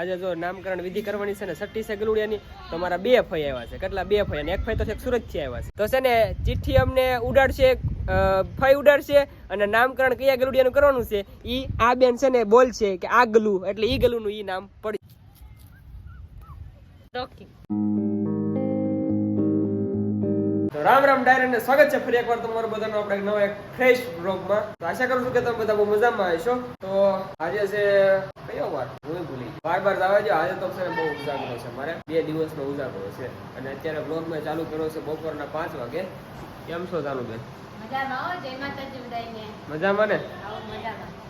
આજે જો નામકરણ વિધિ કરવાની છે ને છઠ્ઠી છે ગલુડિયાની તો મારા બે ફઈ આવ્યા છે. કેટલા? બે ફઈ અને એક ફઈ તો છે સુરતથી આવ્યા છે. તો છે ને ચિઠ્ઠી અમને ઉડાડશે ફઈ ઉડાડશે અને નામકરણ કયા ગલુડિયાનું કરવાનું છે ઈ આ બેન છે ને બોલશે કે આ ગલુ એટલે ઈ ગલુનું ઈ નામ પડી રામ રામ ડાયર અને સ્વાગત છે ફરી એકવાર તમારું બધાનો. આપણે એક નવા એક ફ્રેશ બ્લોગમાં તો આશા કરું છું કે તમે બધા બહુ મજામાં હશો. તો આજે છે કયો વાર. બાર બાર જવા દો આજે તો છે ને બહુ ઉજાગરો છે મારે. બે દિવસનો ઉજાગરો છે. અને અત્યારે બ્લોગ મેં ચાલુ કર્યો છે બપોરના પાંચ વાગે. કેમ છો ચાલુ બેન? મજામાં ને?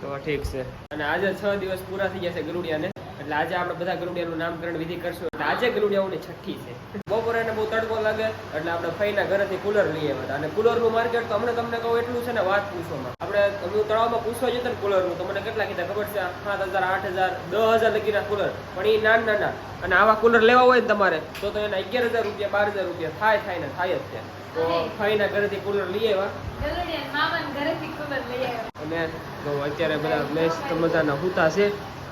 તો ઠીક છે. અને આજે છ દિવસ પૂરા થઈ ગયા છે ગરુડિયાને. એટલે આજે આપણે બધા ગરુડિયાનું નામકરણ વિધિ કરશું. એટલે આજે ગરુડિયાઓની છઠ્ઠી છે. બપોરે એને બહુ તડકો લાગે એટલે આપણે ફઈના ઘરેથી કુલર લઈ આવ્યા હતા અને કુલરનું માર્કેટ તો હમણાં તમને કહું એટલું છે ને વાત પૂછવામાં આપણે હું તળાવમાં પૂછવા જતો ને કુલરનું તો મને કેટલા કીધા ખબર છે? સાત હજાર આઠ હજાર દસ હજાર લગીના કુલર. પણ એ નાના નાના. અને આવા કુલર લેવા હોય ને તમારે તો તો એના અગિયાર હજાર રૂપિયા બાર હજાર રૂપિયા થાય થાય ને થાય જ છે. તો ફઈના ઘરેથી કુલર લઈ આવ્યા. ઘરેથી કુલર લઈ આવ્યો. અને તો અત્યારે બધા મસ્ત મજાના હુતા છે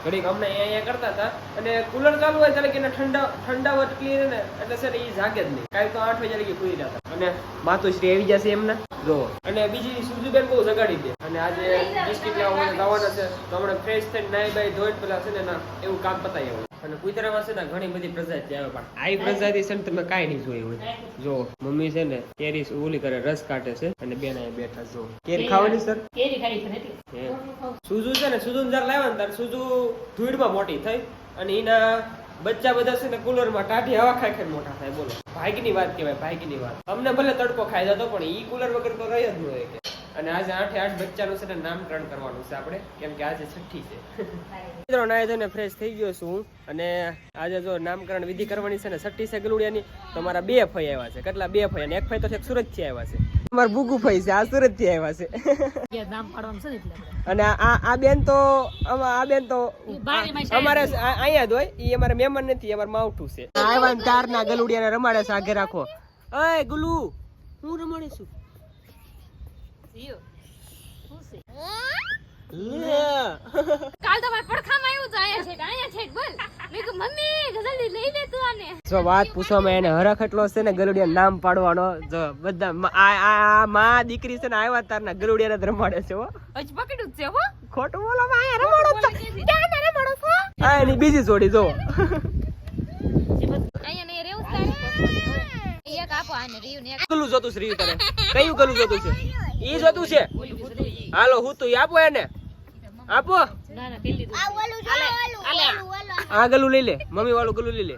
ઘડીક અમને અહીંયા કરતા હતા. અને કુલર ચાલુ હોય ત્યારે કે ઠંડા ઠંડા વટકી ને, એટલે સર એ જાગે જ નહીં. કાંઈ તો આઠ વાગ્યા લગી ખુલી જતા અને માતુશ્રી આવી જશે એમને. જો. અને બીજી સુજુબેન બહુ જગાડી દે. અને આજે ડિસ્ટ્રિક્ટ લેવા માટે જવાના છે. તો હમણાં ફ્રેશ થઈને નાઈ બાઈ ધોઈ પેલા છે ને ના એવું કામ પતાવી આવું. અને કુતરામાં છે ને ઘણી બધી પ્રજાતિ આવે પણ આ પ્રજાતિ છે ને તમે કાંઈ નહીં જોઈ હોય. જો મમ્મી છે ને કેરી ઓલી કરે રસ કાઢે છે અને બેન અહીંયા બેઠા. જો કેરી ખાવાની સર? કેરી ખાઈ છે ને હે. સુઝુ છે ને સુઝુ જયારે લાવ્યા ને ત્યારે સુજુ ધૂળમાં મોટી થઈ અને એના બચ્ચા બધા છે ને કુલરમાં ટાઢી હવા ખાઈ ખાઈ મોટા થાય બોલો. ભાગ્યની વાત કહેવાય ભાગ્યની વાત. અમને ભલે તડકો ખાઈ જતો પણ ઈ કુલર વગર તો રહી જ ન હોય અને આજે આઠે આઠ બચ્ચાનું છે ને નામકરણ કરવાનું છે આપણે. કેમ કે આજે છઠ્ઠી છે. મિત્રો નાય ધોઈને ફ્રેશ થઈ ગયો છું અને આજે જો નામકરણ વિધિ કરવાની છે ને છઠ્ઠી છે ગલુડિયાની તો મારા બે ફઈ આવ્યા છે. કેટલા બે ફઈ? અને એક ફઈ તો છે સુરતથી આવ્યા છે. અમારા ભૂગુ ફઈ છે આ સુરતથી આવ્યા છે. નામ પાડવાનું છે. અને આ આ બેન તો આ બેન તો અમારે આ- અહીંયા જ હોય. એ અમારે મહેમાન નથી અમારે માવઠું છે. આવ્યા ને ગલુડિયા ગલુડિયાને રમાડે છે આગે રાખો અય ગુલુ હું રમાડે છું. ઈયો. શું છે? લે. કાલ તમારે પડખામાં આવ્યું તો છે અહીંયા છે બોલ. મેં કીધું મમ્મી જલ્દી લઈ લે તું આને. જો વાત પૂછવામાં એને હરખ એટલો છે ને ગલુડિયા નામ પાડવાનો. જો બધા આ આ- આ માં દીકરી છે ને આવ્યા તારના ગલુડિયાને જ રમાડે છે હો. હજી પકડ્યું છે હો. ખોટું બોલો માં રમાડો જ ક્યાં રમાડો છો? આ એની બીજી જોડી જો. અહીંયા નહીં રહેવું તારે. એક આપો આને રીયું ને એક જોતું છે રીયું કયું ગલું જોતું છે? ઈ જોતું છે. હાલો, હું તો આપો એને. આપો. આ ગલું લઈ લે, મમ્મી વાળું ગલું લઈ લે.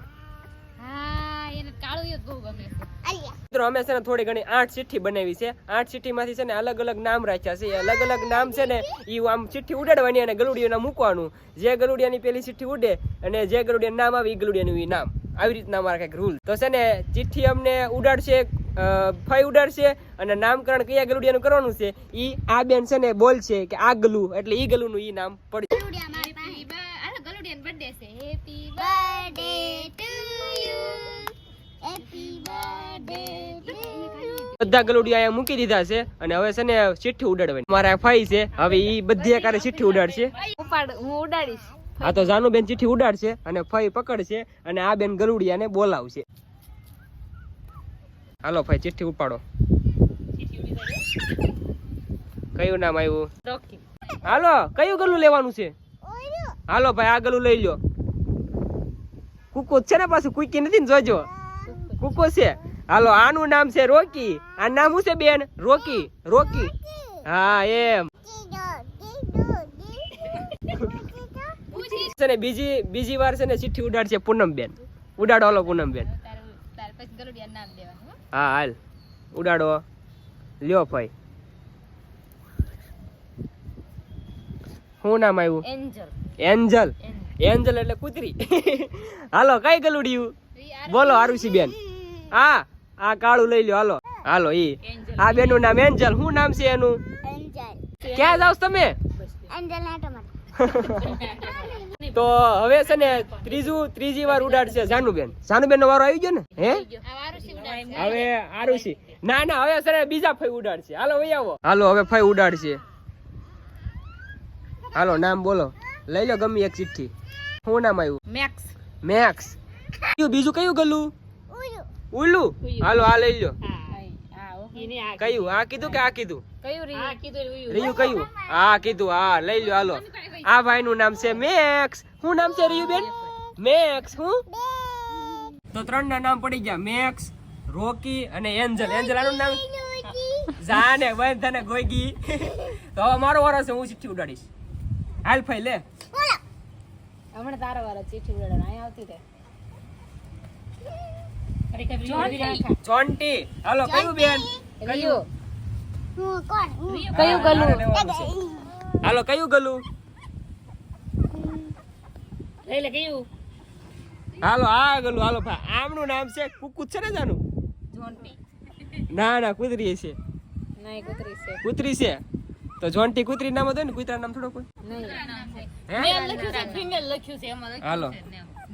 મિત્રો થોડી ઘણી આઠ ચિઠ્ઠી બનાવી છે. આઠ ચિઠ્ઠીમાંથી છે ને અલગ અલગ નામ રાખ્યા છે. અલગ અલગ નામ છે ને એ આમ ચિઠ્ઠી ઉડાડવાની અને ગલુડિયાના મૂકવાનું. જે ગલુડિયાની પેલી ચિઠ્ઠી ઉડે અને જે ગલુડિયાનું નામ આવે એ ગલુડિયાનું નામ. આવી રીતના અમારા કંઈક રૂલ તો છે ને ચિઠ્ઠી અમને ઉડાડશે અ, ફઈ ઉડાડશે અને નામકરણ કયા ગલુડિયાનું કરવાનું છે. ઈ આ બેન છે ને બોલશે કે આ ગલુ એટલે ઈ ગલુનું ઈ નામ પડી. હેપી આ ગલુડિયન બર્થડે છે. Happy birthday to you happy birthday to you બધા ગલુડિયા અહીંયા મૂકી દીધા છે અને હવે છે ને ચિઠ્ઠી ઉડાડવાની. મારા ફાઈ છે હવે ઈ બધી આકારે ચિઠ્ઠી ઉડાડશે. હું ઉડાડીશ. આ તો જાનુ બેન ચિઠ્ઠી ઉડાડશે અને ફઈ પકડશે અને આ બેન ગલુડિયાને બોલાવશે. હાલો ભાઈ ચિઠ્ઠી ઉપાડો. કયું નામ આવ્યું? હાલો કયું ગલું લેવાનું છે? હાલો ભાઈ આ ગલું લઈ લો કુકુ છે ને પાછું કુકી નથી ને જોજો. કુકુ છે. હાલો આનું નામ છે રોકી. આ નામ શું છે બેન? રોકી રોકી. હા એમ. છે ને બીજી બીજી વાર છે ને ચિઠ્ઠી ઉડાડશે પૂનમ બેન ઉડાડો હાલો પૂનમ બેન પછી ગલુડિયન નામ દેવાનું હા. હાલ. ઉડાડો. લ્યો ભાઈ. શું નામ આવ્યું? એન્જલ. એન્જલ. એન્જલ. એટલે કૂતરી. હાલો કઈ ગલુડિયું? બોલો આરુષી બેન હા આ કાળું લઈ લ્યો હાલો. હાલો ઈ. આ બેનું નામ એન્જલ. શું નામ છે એનું? ક્યાં જાવ તમે? તો હવે છે ને ત્રીજું ત્રીજી વાર ઉડાડશે જાનુબેન. જાનુબેન નો વારો આવી ગયો ને? હે? આ હવે આરુષી. ના ના હવે છે ને બીજા ફઈ ઉડાડશે. હાલો ભાઈ આવો. હાલો હવે ફઈ ઉડાડશે. હાલો નામ બોલો. લઈ લો ગમે એક ચિઠ્ઠી. શું નામ આવ્યું? મેક્સ. મેક્સ. કયું બીજું કયું ગલું ઉલ્લું. હાલો આ લઈ લો. કયું? આ કીધું કે આ કીધું? કયું રી? આ કીધું કયું? હા કીધું. હા લઈ લો હાલો. આ ભાઈ નું નામ છે મેક્સ. શું નામ છે રિયુબેન? મેક્સ હું? તો ત્રણ ના નામ પડી ગયા. મેક્સ રોકી અને એન્જલ. એન્જલ આનું નામ? જાને બંધ તને ગોઈગી તો હવે મારો વારો છે હું ચિઠ્ઠી ઉડાડીશ. હાલ ફાઈ લે. હમણાં તારો વારો ચીઠી ઉડાડવાનો. અહીં આવતી નાખા. ચોંટી હાલો કયું બેન? કયું? કયું ગલું? હાલો કયું ગલું? લઈ લે કયું હાલો આ ગલું હાલો ભાઈ આમનું નામ છે કુકુત છે ને જાનું? જોન્ટી. ના ના કુતરી છે. નહીં કૂતરી છે. કૂતરી છે? તો જોન્ટી કુતરી નામ હતું ને? કુતરા નામ થોડો કોઈ નહીં. હે? લખ્યું છે ફિમેલ લખ્યું છે એમાં હાલો.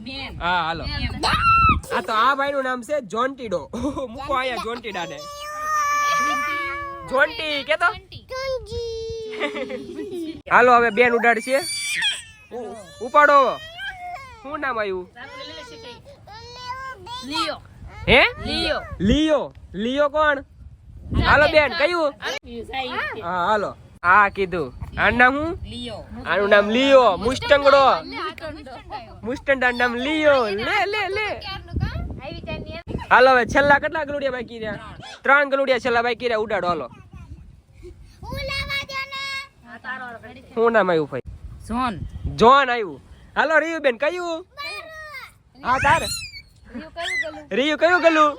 મેન હા હાલો. આ તો આ ભાઈ નું નામ છે જોન્ટીડો. મૂકો અહીંયા જોન્ટીડા ને જોન્ટી કેતો? હાલો હવે બેન ઉડાડશે. ઉપાડો. શું નામ આવ્યું? લિયો. હે? લિયો. લિયો. લિયો કોણ? હાલો બેન કયું? હા. હાલો. આ કીધું. આનું નામ હું લિયો. આનું નામ લિયો. મુસ્ટંગડો. મુસ્ટંડા નામ લિયો. લે લે લે. હાલો હવે છેલ્લા કેટલા ગલુડિયા બાકી રહ્યા? ત્રણ ગલુડિયા છેલ્લા બાકી રહ્યા. ઉડાડો હાલો. શું નામ આવ્યું ભાઈ? જોન જોન આવ્યું. હાલો રિયુ બેન કયું? હા તાર. રિયુ કયું ગલું?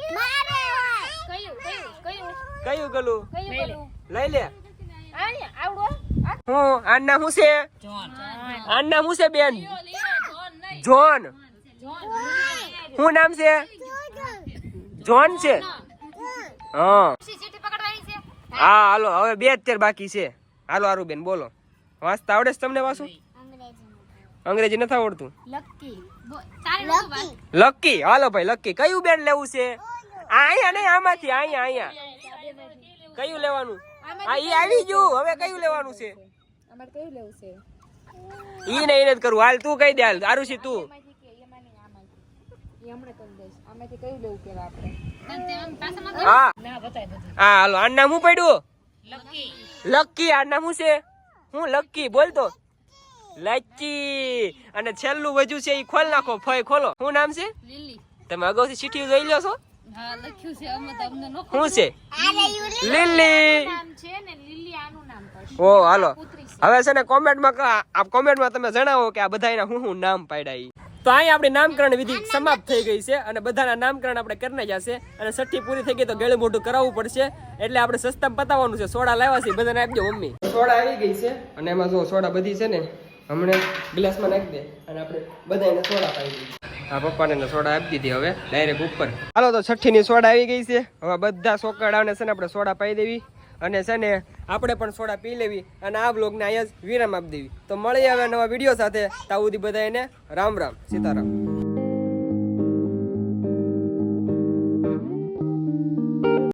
કયું ગલું? લઈ લે. હું? આન નામ શું છે આન નામ શું છે બેન? જોન શું નામ છે? જોન છે? હા. હા હાલો હવે બે અત્યારે બાકી છે. હાલો હારું બેન બોલો. વાંચતા આવડે છે તમને વાંચું અંગ્રેજી નથી આવડતું. લકી. હાલો ભાઈ લકી. કયું બેન લેવું છે? આ અહીંયા નહીં આમાંથી અહીંયા અહીંયા. કયું લેવાનું? હા ઈ આવી ગયું. હવે કયું લેવાનું છે? અમારે કયું લેવું છે? ઈ નહીં એને જ કરવું હાલ તું કહી દે હાલ. આરુષિ તું. એ હમણાં કરી દઈશ. આમાંથી કયું લેવું હા. ના બતાય બધું હા હાલો. આનું નામ શું પડ્યું? લકી. આ નામ શું છે? હું લકી બોલ લકી. અને છેલ્લું વજુ છે એ ખોલ નાખો ફય ખોલો. શું નામ છે? લીલી. તમે અગાઉથી ચીઠી જોઈ લો છો? હા લખ્યું છે. અમે તો અમને નો શું છે? લીલી. નામ છે ને લીલી આનું નામ પડશે ઓ હાલો. હવે છે ને કોમેન્ટમાં આ કોમેન્ટમાં તમે જણાવો કે આ બધાના હું હું નામ પાડ્યા તો અહીંયા આપણી નામકરણ વિધિ સમાપ્ત થઈ ગઈ છે અને બધાના નામકરણ આપણે કરીને જશે. અને છઠ્ઠી પૂરી થઈ ગઈ તો ગળે મોઢું કરાવવું પડશે. એટલે આપણે સસ્તા પતાવવાનું છે. સોડા લાવ્યા છે બધાને આપજો મમ્મી. સોડા આવી ગઈ છે. અને એમાં જો સોડા બધી છે ને હમણાં ગ્લાસમાં નાખી દે અને આપણે બધાને સોડા પાડી દઈએ. આ પપ્પાને ને સોડા આપી દીધી હવે ડાયરેક્ટ ઉપર. હાલો તો છઠ્ઠી ની સોડા આવી ગઈ છે. હવે બધા સોકડાને છે ને આપણે સોડા પાઈ દેવી અને છે ને આપણે પણ સોડા પી લેવી અને આ બ્લોગને અહીંયા જ વિરામ આપી દેવી. તો મળી આવે નવા વીડિયો સાથે. તાઉદી બધા એને રામ રામ સીતારામ.